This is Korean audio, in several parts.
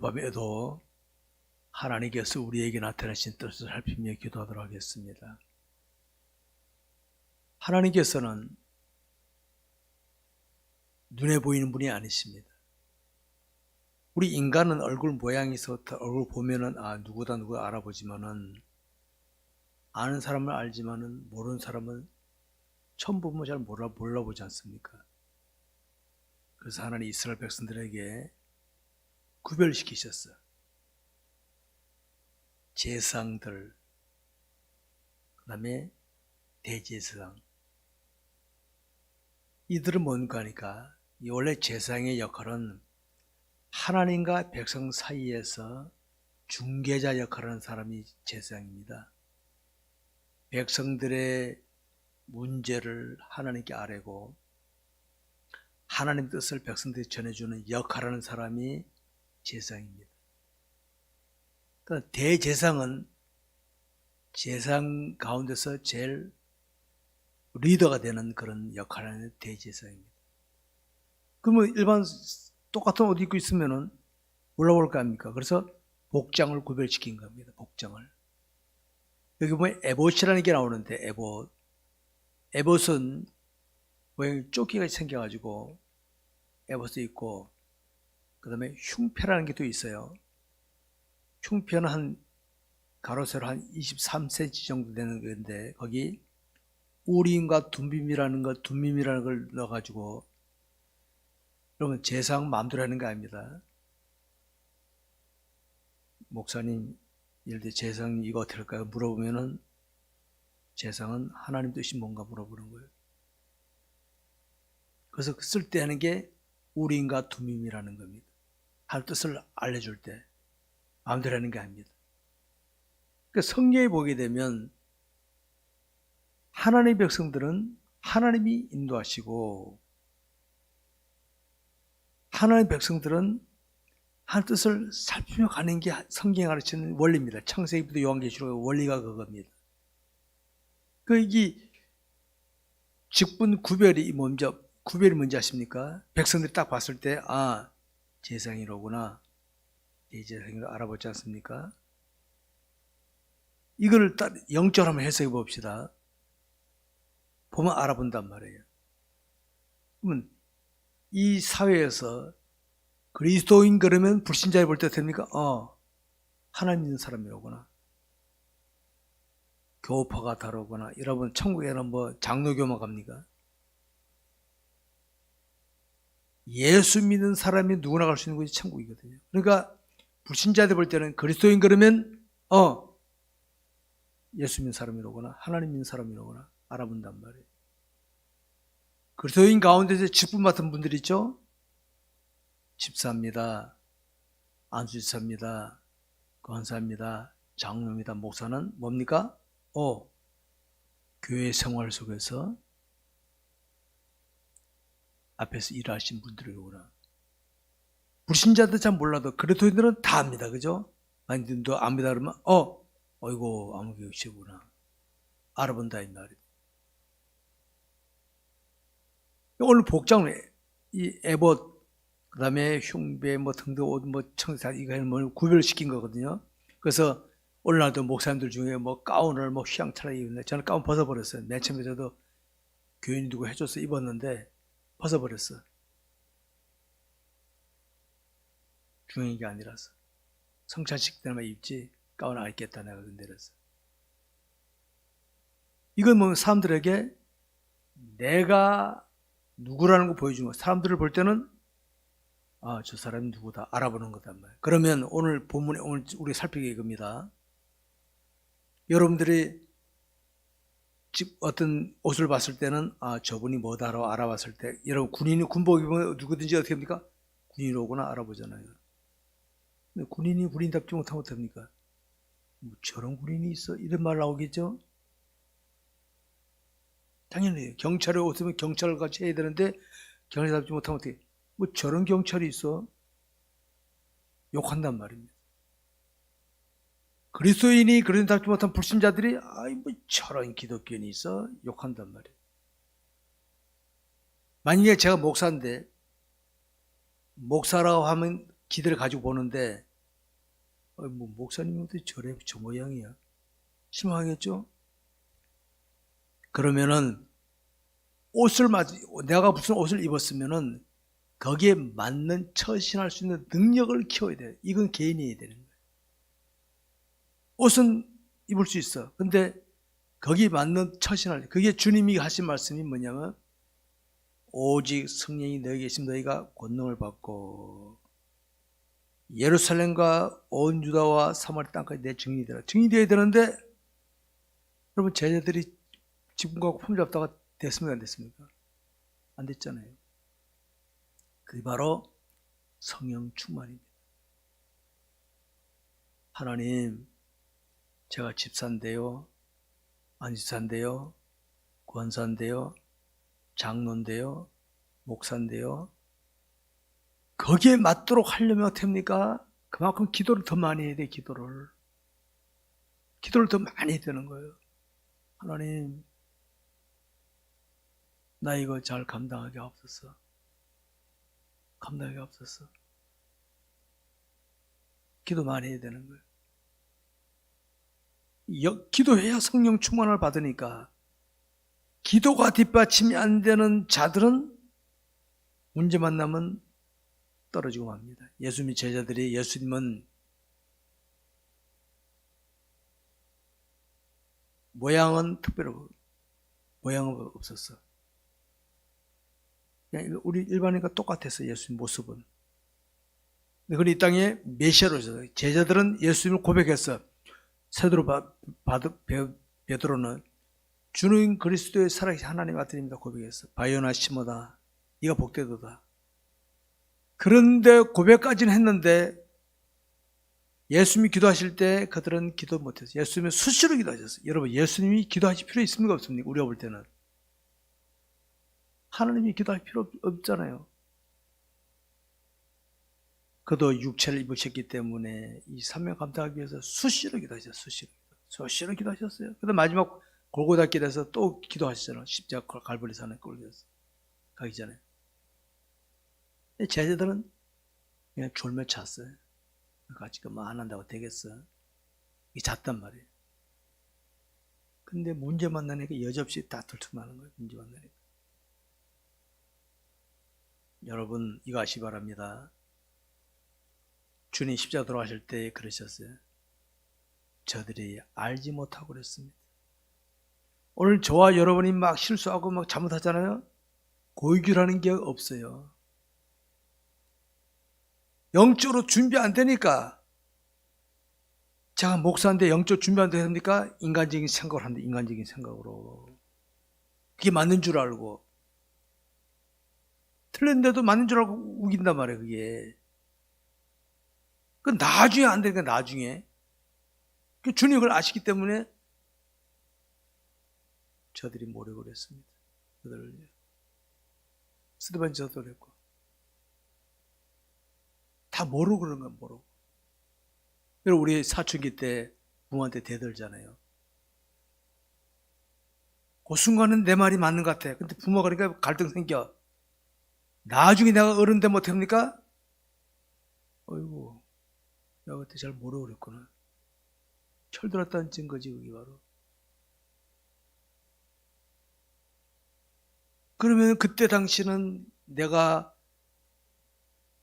밤에도 하나님께서 우리에게 나타나신 뜻을 살피며 기도하도록 하겠습니다. 하나님께서는 눈에 보이는 분이 아니십니다. 우리 인간은 얼굴 모양에서 얼굴 보면은 아 누구다 누구 알아보지만은 아는 사람을 알지만은 모르는 사람은 처음 보면 잘 몰라 몰라보지 않습니까? 그래서 하나님 이스라엘 백성들에게 구별시키셨어. 제상들, 그 다음에 대제사장. 이들은 뭔가 하니까, 이 원래 제사장의 역할은 하나님과 백성 사이에서 중개자 역할을 하는 사람이 제사장입니다. 백성들의 문제를 하나님께 아뢰고, 하나님 뜻을 백성들이 전해주는 역할하는 사람이 제사장입니다. 그러니까 대제사장은 제사장 가운데서 제일 리더가 되는 그런 역할을 하는 대제사장입니다. 그러면 일반 똑같은 옷 입고 있으면은 올라올 거 아닙니까? 그래서 복장을 구별시킨 겁니다. 복장을. 여기 보면 에봇이라는 게 나오는데 에봇. 에봇은 모양이 조끼가 생겨가지고 에봇도 있고 그 다음에 흉패라는 게 또 있어요. 흉패는 한 가로 세로 한 23cm 정도 되는 건데 거기 우림과 둠빔이라는 것, 둠빔이라는 걸 넣어가지고 여러분 제상 마음대로 하는 거 아닙니다. 목사님 예를 들어 제상 이거 어떻게 할까요? 물어보면은 제상은 하나님 뜻이 뭔가 물어보는 거예요. 그래서 쓸 때 하는 게 우림과 둠빔이라는 겁니다. 할 뜻을 알려줄 때 마음대로 하는 게 아닙니다. 그 성경에 보게 되면 하나님의 백성들은 하나님이 인도하시고 하나님의 백성들은 한 뜻을 살피며 가는 게 성경이 가르치는 원리입니다. 창세기부터 요한계시록 원리가 그겁니다. 그 이게 직분 구별이 먼저 구별이 뭔지 아십니까? 백성들이 딱 봤을 때 아, 제사장이로구나. 대제사장으로 알아보지 않습니까? 이걸 딱 영적으로 한번 해석해 봅시다. 보면 알아본단 말이에요. 그러면 이 사회에서 그리스도인 그러면 불신자를 볼때 됩니까? 어, 하나님 있는 사람이로구나. 교파가 다르구나. 여러분, 천국에는 뭐 장로교만 갑니까? 예수 믿는 사람이 누구나 갈 수 있는 곳이 천국이거든요. 그러니까 불신자들 볼 때는 그리스도인 그러면 어 예수 믿는 사람이로구나 하나님 믿는 사람이로구나 알아본단 말이에요. 그리스도인 가운데서 직분 맡은 분들 있죠? 집사입니다. 안수집사입니다. 권사입니다. 장로입니다. 목사는 뭡니까? 어 교회 생활 속에서 앞에서 일하신 분들이구나. 불신자들 잘 몰라도 그리스도인들은 다 압니다. 그죠? 아니, 너 압니다. 그러면, 어, 어이고, 아무개역시구나. 알아본다, 이 말이에요. 오늘 복장을, 이 에봇, 그 다음에 흉배, 뭐 등등 옷, 뭐 청사, 이거 뭐 구별시킨 거거든요. 그래서 오늘날도 목사님들 중에 뭐 가운을 뭐 휘황찬란히 입는데 저는 가운 벗어버렸어요. 맨 처음에 저도 교인이 누구 해줘서 입었는데 벗어버렸어. 중요한 게 아니라서. 성찬식 때만 입지 가운 안 입겠다 내가 근데랬어. 이건 뭐 사람들에게 내가 누구라는 거 보여주는 거. 사람들을 볼 때는 아, 저 사람이 누구다 알아보는 거단 말이야. 그러면 오늘 본문에 오늘 우리 살피게 이겁니다. 여러분들이 집 어떤 옷을 봤을 때는 아 저분이 뭐다라고 알아봤을 때 여러분 군인이 군복 입으면 누구든지 어떻게 합니까? 군인이로구나 알아보잖아요. 근데 군인이 군인답지 못하면 어떡합니까? 뭐 저런 군인이 있어? 이런 말 나오겠죠? 당연히 경찰에 옷으면 경찰을 같이 해야 되는데 경찰답지 못하면 어떻게 뭐 저런 경찰이 있어? 욕한단 말입니다. 그리스도인이 그런답지 못한 불신자들이 아이 뭐 저런 기독교인이 있어 욕한단 말이에요. 만약에 제가 목사인데 목사라고 하면 기대를 가지고 보는데 어, 뭐 목사님이 어떻게 저래 저 모양이야? 실망하겠죠? 그러면은 옷을 맞 내가 무슨 옷을 입었으면은 거기에 맞는 처신할 수 있는 능력을 키워야 돼. 이건 개인이 해야 되는 거예요. 옷은 입을 수 있어. 근데 거기에 맞는 처신할 그게 주님이 하신 말씀이 뭐냐면 오직 성령이 너에게 계신 너희가 권능을 받고 예루살렘과 온 유다와 사마리 땅까지 내 증인이 되라. 증인이 되어야 되는데 여러분 제자들이 지금 가고 품 잡다가 됐습니까 안 됐습니까? 안 됐잖아요. 그게 바로 성령 충만입니다. 하나님, 제가 집사인데요, 안집사인데요, 권사인데요, 장로인데요, 목사인데요. 거기에 맞도록 하려면 어떻습니까? 그만큼 기도를 더 많이 해야 돼, 기도를. 기도를 더 많이 해야 되는 거예요. 하나님, 나 이거 잘 감당하게 없었어. 감당하게 없었어. 기도 많이 해야 되는 거예요. 여- 기도해야 성령 충만을 받으니까 기도가 뒷받침이 안 되는 자들은 문제 만나면 떨어지고 맙니다. 예수님 제자들이 예수님은 모양은 특별하고 모양은 없었어. 그냥 우리 일반인과 똑같았어 예수님 모습은. 근데 이 땅에 메시아로 있어요. 제자들은 예수님을 고백했어. 세도로 베드로는 주는 그리스도의 살아계신 하나님 아들입니다 고백했어. 바요나 시모다. 네가 복되도다. 그런데 고백까지는 했는데 예수님이 기도하실 때 그들은 기도 못했어요. 예수님은 수시로 기도하셨어요. 여러분 예수님이 기도하실 필요 있습니까 없습니까? 우리가 볼 때는 하나님이 기도할 필요 없- 없잖아요. 그도 육체를 입으셨기 때문에 이 사명 감당하기 위해서 수시로 기도하셨어요. 수시로. 수시로 기도하셨어요. 근데 마지막 골고다 길에서 또 기도하시잖아요. 십자가 갈보리 산에 끌려서 가기 전에. 제자들은 그냥 졸며 잤어요. 같이 그만 한다고 되겠어. 이 잤단 말이에요. 근데 문제 만나니까 여지없이 다 들통나는 거예요. 문제 만나니까. 여러분 이거 아시 바랍니다. 주님 십자가 돌아가실 때 그러셨어요. 저들이 알지 못하고 그랬습니다. 오늘 저와 여러분이 막 실수하고 막 잘못하잖아요. 고의규라는 게 없어요. 영적으로 준비 안 되니까 제가 목사인데 영적 준비 안 됩니까? 인간적인 생각을 하는데 인간적인 생각으로 그게 맞는 줄 알고 틀렸는데도 맞는 줄 알고 우긴단 말이에요 그게 그 나중에 안 되니까 나중에. 그 주님 그걸 아시기 때문에 저들이 모르고 그랬습니다. 그들을 스테반 저도 그랬고. 다 모르고 그런 건 모르고. 그리고 우리 사춘기 때 부모한테 대들잖아요. 그 순간은 내 말이 맞는 것 같아. 근데 부모가 그러니까 갈등 생겨. 나중에 내가 어른 되면 어떡합니까? 어이구 내가 그때 잘 모르고 그랬구나 철들었다는 증거지 그게 바로 그러면 그때 당시는 내가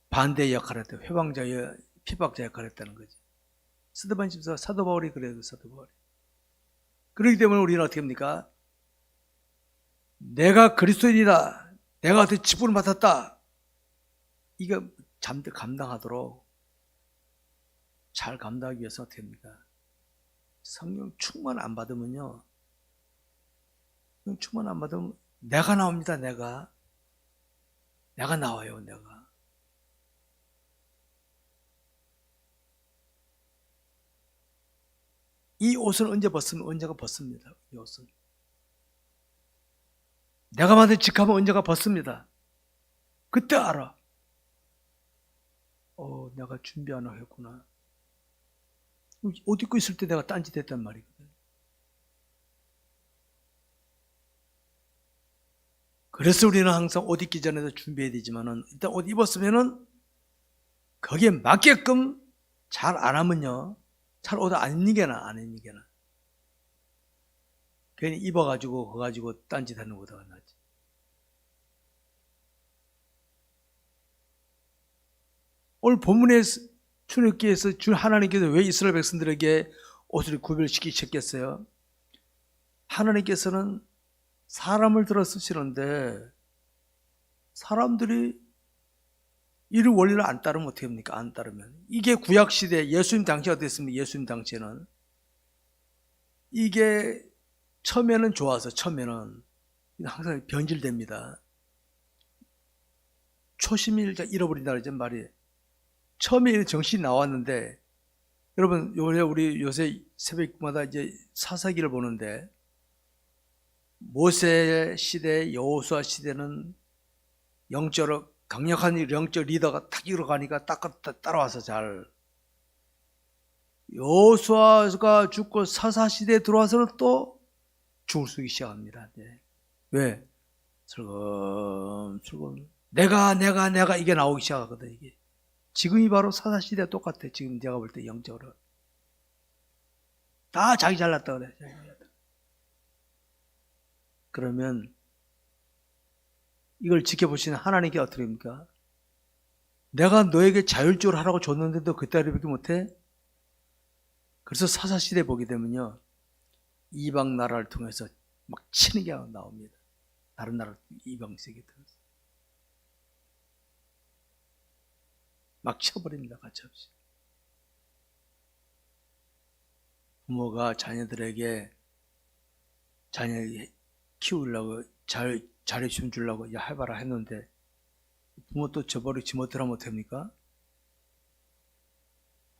반대 역할을 했다. 회방자의 피박자 역할을 했다는 거지. 스드반 집사 사도 바울이 그래요. 사도 바울이. 그렇기 때문에 우리는 어떻게 합니까? 내가 그리스도인이다. 내가 어떻게 지분을 맡았다. 이거 잠들 감당하도록 잘 감당하기 위해서 합니까? 성령 충만 안 받으면요. 성령 충만 안 받으면 내가 나옵니다. 내가. 내가 나와요. 내가. 이 옷을 언제 벗으면 언제가 벗습니다. 이 옷은. 내가 만든 직함은 언제가 벗습니다. 그때 알아. 어, 내가 준비 안 하고 했구나. 옷 입고 있을 때 내가 딴짓 했단 말이거든. 그래서 우리는 항상 옷 입기 전에도 준비해야 되지만은 일단 옷 입었으면은 거기에 맞게끔 잘 안 하면요. 잘 옷안 나아, 안 나아. 괜히 입어가지고, 그거 가지고 딴짓 하는 것보다 낫지. 오늘 본문의 출애굽기에서 주 하나님께서 왜 이스라엘 백성들에게 옷을 구별시키셨겠어요? 하나님께서는 사람을 들어 쓰시는데 사람들이 이를 원리를 안 따르면 어떻게 합니까? 안 따르면 이게 구약 시대 예수님 당시가 됐습니다. 예수님 당시에는 이게 처음에는 좋아서 처음에는 항상 변질됩니다. 초심을 잃어버린다 그러죠 말이. 처음에 정신이 나왔는데 여러분 요새 우리 요새 새벽마다 이제 사사기를 보는데 모세 시대, 여호수아 시대는 영적으로 강력한 영적 리더가 탁 일어가니까 딱 따라와서 잘 여호수아가 죽고 사사 시대에 들어와서는 또 죽을 쓰기 시작합니다. 네. 왜? 슬금 슬금 내가 내가 내가 이게 나오기 시작하거든 이게. 지금이 바로 사사 시대 똑같아. 지금 내가 볼 때 영적으로 다 자기 잘났다 그래. 그러면 이걸 지켜보시는 하나님께 어떻게 됩니까? 내가 너에게 자율적으로 하라고 줬는데도 그따위밖에 못해? 그래서 사사시대 보게 되면요. 이방 나라를 통해서 막 치는 게 나옵니다. 다른 나라 이방 세계 들어서. 막 쳐버립니다. 가차없이. 부모가 자녀들에게 자녀 키우려고 잘 잘해주면 주려고 야 해봐라 했는데 부모 또 저버리 지 못하면 어떡합니까?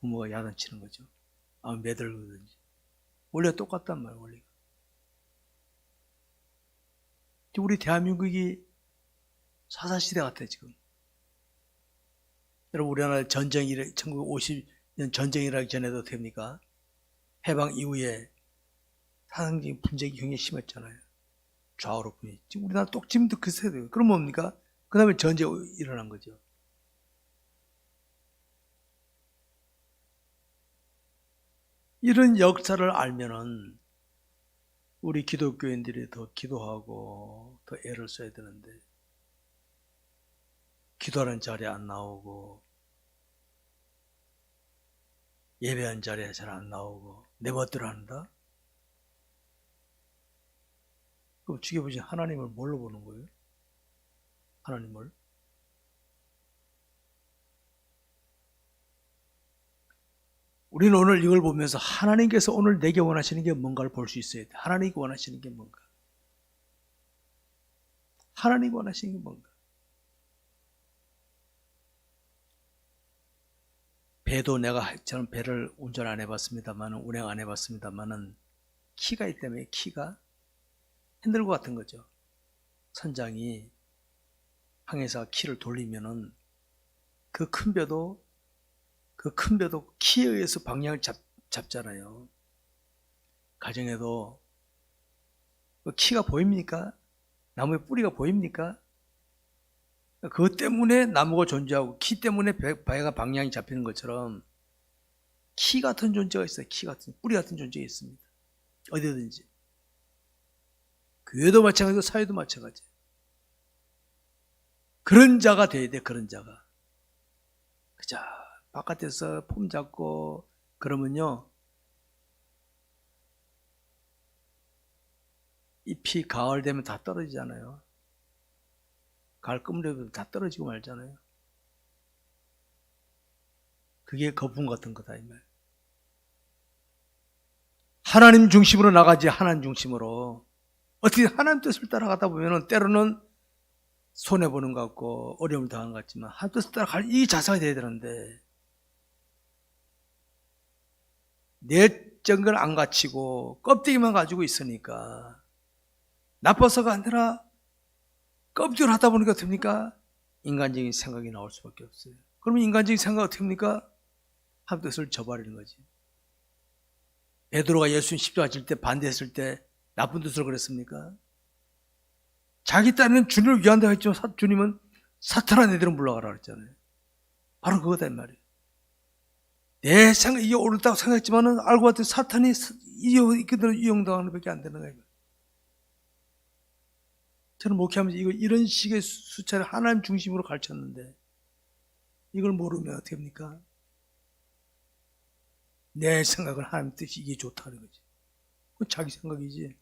부모가 야단치는 거죠. 아 매들거든지 원래 똑같단 말이에요. 원리가. 우리 대한민국이 사사시대 같아 지금. 여러분 우리나라 전쟁이 1950년 전쟁이라기 전에도 됩니까? 해방 이후에 사상적인 분쟁이 굉장히 심했잖아요. 좌우로 분이. 지금 우리나라 똑 지금도 그 세대예요. 그럼 뭡니까? 그 다음에 전쟁 일어난 거죠. 이런 역사를 알면은 우리 기독교인들이 더 기도하고 더 애를 써야 되는데 기도하는 자리에 안 나오고 예배한 자리에 잘 안 나오고 내 멋대로 한다? 그럼 죽여보신 하나님을 뭘로 보는 거예요? 하나님을? 우리는 오늘 이걸 보면서 하나님께서 오늘 내게 원하시는 게 뭔가를 볼 수 있어야 돼. 하나님이 원하시는 게 뭔가. 하나님이 원하시는 게 뭔가. 배도 내가 저는 배를 운전 안 해봤습니다만 운행 안 해봤습니다만은 키가 때문에 키가 핸들과 같은 거죠. 선장이 항해사 키를 돌리면은 그 큰 배도 그 큰 배도 키에 의해서 방향을 잡, 잡잖아요. 가정에도 그 키가 보입니까? 나무의 뿌리가 보입니까? 그것 때문에 나무가 존재하고 키 때문에 배, 배가 방향이 잡히는 것처럼 키 같은 존재가 있어요. 키 같은 뿌리 같은 존재가 있습니다. 어디든지. 교회도 마찬가지고 사회도 마찬가지. 그런 자가 돼야 돼. 그런 자가. 그자 바깥에서 폼 잡고 그러면요. 잎이 가을 되면 다 떨어지잖아요. 끝물에도 다 떨어지고 말잖아요. 그게 거품 같은 거다 이 말. 하나님 중심으로 나가지 하나님 중심으로 어떻게 하나님 뜻을 따라가다 보면은 때로는 손해 보는 것 같고 어려움을 당한 것 같지만 하나님 뜻을 따라갈 이 자세가 돼야 되는데 내적인 걸 안 갖추고 껍데기만 가지고 있으니까 나빠서가 아니라 껍질을 하다 보니까 됩니까? 인간적인 생각이 나올 수밖에 없어요. 그러면 인간적인 생각 어떻게 합니까? 하나님 뜻을 저버리는 거지. 베드로가 예수님 십자가 질 때 반대했을 때 나쁜 뜻으로 그랬습니까? 자기 딴에는 주님을 위한다고 했지만 주님은 사탄한 애들은 물러가라 그랬잖아요. 바로 그거다 이 말이에요. 내 생각, 이게 옳다고 생각했지만은 알고 봤더니 사탄이 이용, 그대로 이용당하는 밖에 안 되는 거예요. 저는 목회하면서 이거 이런 식의 수- 수차를 하나님 중심으로 가르쳤는데 이걸 모르면 어떻게 합니까? 내 생각은 하나님 뜻이 이게 좋다는 거지. 그건 자기 생각이지.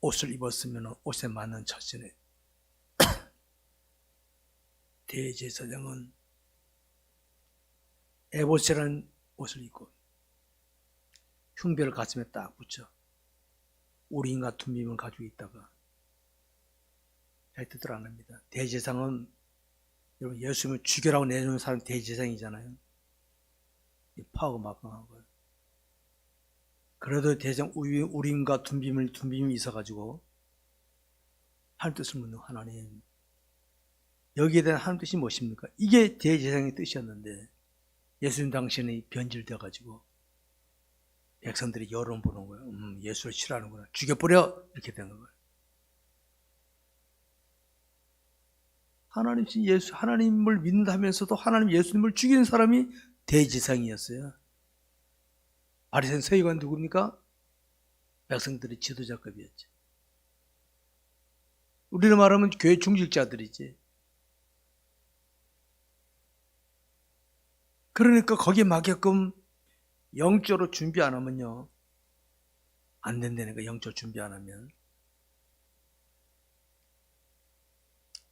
옷을 입었으면 옷에 맞는 처신에 대제사장은 에봇이라는 옷을 입고 흉배를 가슴에 딱 붙여 우리인과 둔빔을 가지고 있다가 잘 뜻을 안 합니다. 대제사장은 여러분 예수님을 죽여라고 내놓은 사람 대제사장이잖아요. 파하고 막강한 거예요. 그래도 대장 우리인과 둔빔을 둔빔이 있어가지고 하나님 뜻을 묻는 하나님 여기에 대한 하나님 뜻이 무엇입니까? 이게 대제사장의 뜻이었는데 예수님 당시에는 변질되어 가지고 백성들이 여론 보는 거예요. 음, 예수를 싫어하는구나. 죽여버려 이렇게 된 거예요. 하나님 예수 하나님을 믿는다면서도 하나님 예수님을 죽이는 사람이 대제사장이었어요. 바리새인 서기관 누굽니까? 백성들의 지도자급이었지. 우리는 말하면 교회 중직자들이지. 그러니까 거기에 맞게끔 영적으로 준비 안 하면요. 안 된다니까, 영적 준비 안 하면.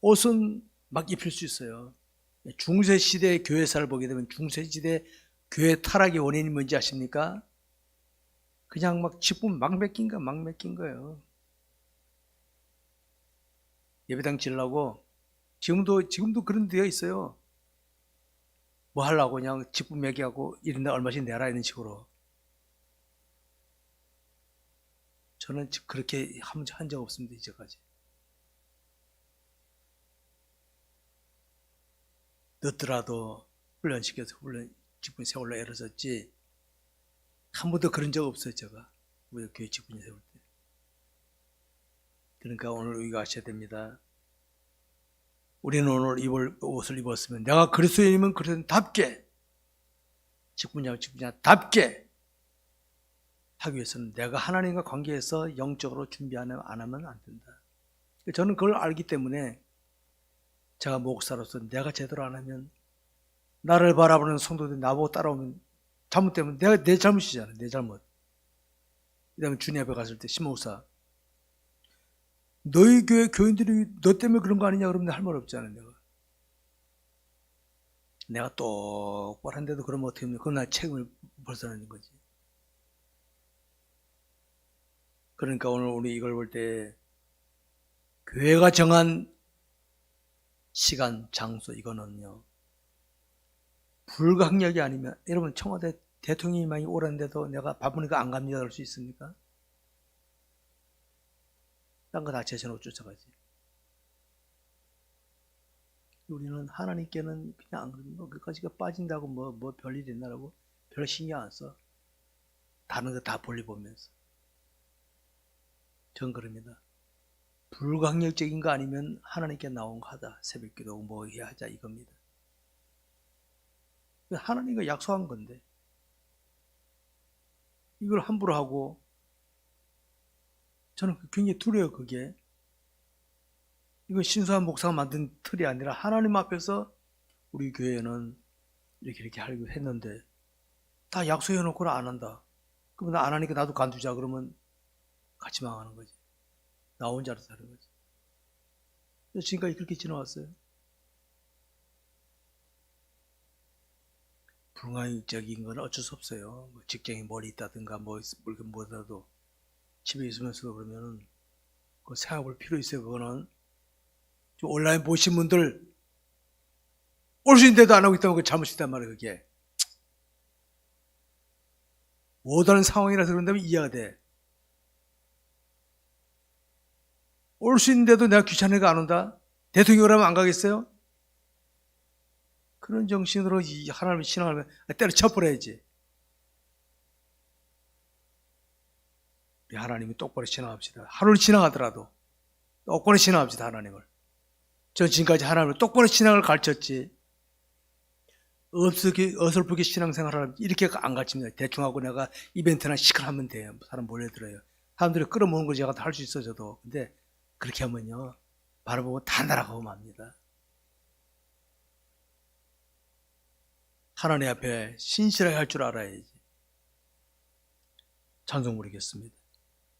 옷은 막 입힐 수 있어요. 중세 시대 교회사를 보게 되면 중세 시대 교회 타락의 원인이 뭔지 아십니까? 그냥 막 직분 막 맡긴 거, 막 맡긴 거예요. 예배당 지려고 지금도, 지금도 그런 데가 있어요. 뭐 하려고 그냥 직분 매기하고 이런 데 얼마씩 내라 이런 식으로. 저는 그렇게 한 적 없습니다, 이제까지. 늦더라도 훈련시켜서 훈련, 직분 세울라 애러졌지. 한 번도 그런 적 없어요, 제가. 우리 교회 직분 세울 때. 그러니까 오늘 우리가 아셔야 됩니다. 우리는 오늘 입을 옷을 입었으면 내가 그리스도인이면 그리스도인답게 직분자 직분자답게 하기 위해서는 내가 하나님과 관계해서 영적으로 준비 안 하면, 안 된다. 저는 그걸 알기 때문에 제가 목사로서 내가 제대로 안 하면 나를 바라보는 성도들이 나보고 따라오면 잘못되면 내가 내 잘못이잖아 내 잘못. 그다음에 주님 앞에 갔을 때 신목사 너희 교회 교인들이 너 때문에 그런 거 아니냐 그러면 할 말 없잖아 내가. 내가 똑바로 한데도 그러면 어떻게 합니까? 그건 나 책임을 벗어나는 거지. 그러니까 오늘 우리 이걸 볼 때 교회가 정한 시간, 장소 이거는요. 불가항력이 아니면 여러분 청와대 대통령이 많이 오랐는데도 내가 바쁘니까 안 갑니다 그럴 수 있습니까? 딴 거 다 제쳐놓고 쫓아가지. 우리는 하나님께는 그냥 안 그러면 뭐 그까지가 빠진다고 뭐, 뭐 별일 있나라고 별 신경 안 써. 다른 거 다 볼리 보면서. 전 그럽니다. 불강력적인 거 아니면 하나님께 나온 거 하다. 새벽 기도 뭐 해야 하자 이겁니다. 하나님과 약속한 건데. 이걸 함부로 하고 저는 굉장히 두려워요, 그게. 이건 신수한 목사가 만든 틀이 아니라 하나님 앞에서 우리 교회는 이렇게 이렇게 하려고 했는데 다 약속해 놓고는 안 한다. 그러면 나 안 하니까 나도 간두자 그러면 같이 망하는 거지. 나 혼자 알아서 하는 거지. 지금까지 그렇게 지나왔어요. 불가항적인 건 어쩔 수 없어요. 뭐 직장에 멀리 있다든가 뭐 물건 뭐라도 집에 있으면서도 그러면은 그 생각할 필요 있어요. 그거는 좀 온라인 보신 분들 올 수 있는데도 안 하고 있다면 그 잘못이단 말이에요. 그게 못하는 상황이라서 그런다면 이해가 돼. 올 수 있는데도 내가 귀찮으니까 안 온다? 대통령이라면 안 가겠어요? 그런 정신으로 이 하나님을 신앙하면 때려쳐버려야지. 우리 하나님이 똑바로 신앙합시다. 하루를 지나가더라도 똑바로 신앙합시다. 하나님을. 저 지금까지 하나님을 똑바로 신앙을 가르쳤지. 어설프게, 어설프게 신앙생활을 이렇게 안 가르칩니다. 대충 하고 내가 이벤트나 시끌하면 돼요. 사람 몰려들어요. 사람들이 끌어모으는 걸 제가 다 할 수 있어, 저도. 근데 그렇게 하면요. 바라보고 다 날아가고 맙니다. 하나님 앞에 신실하게 할 줄 알아야지. 찬송 부르겠습니다.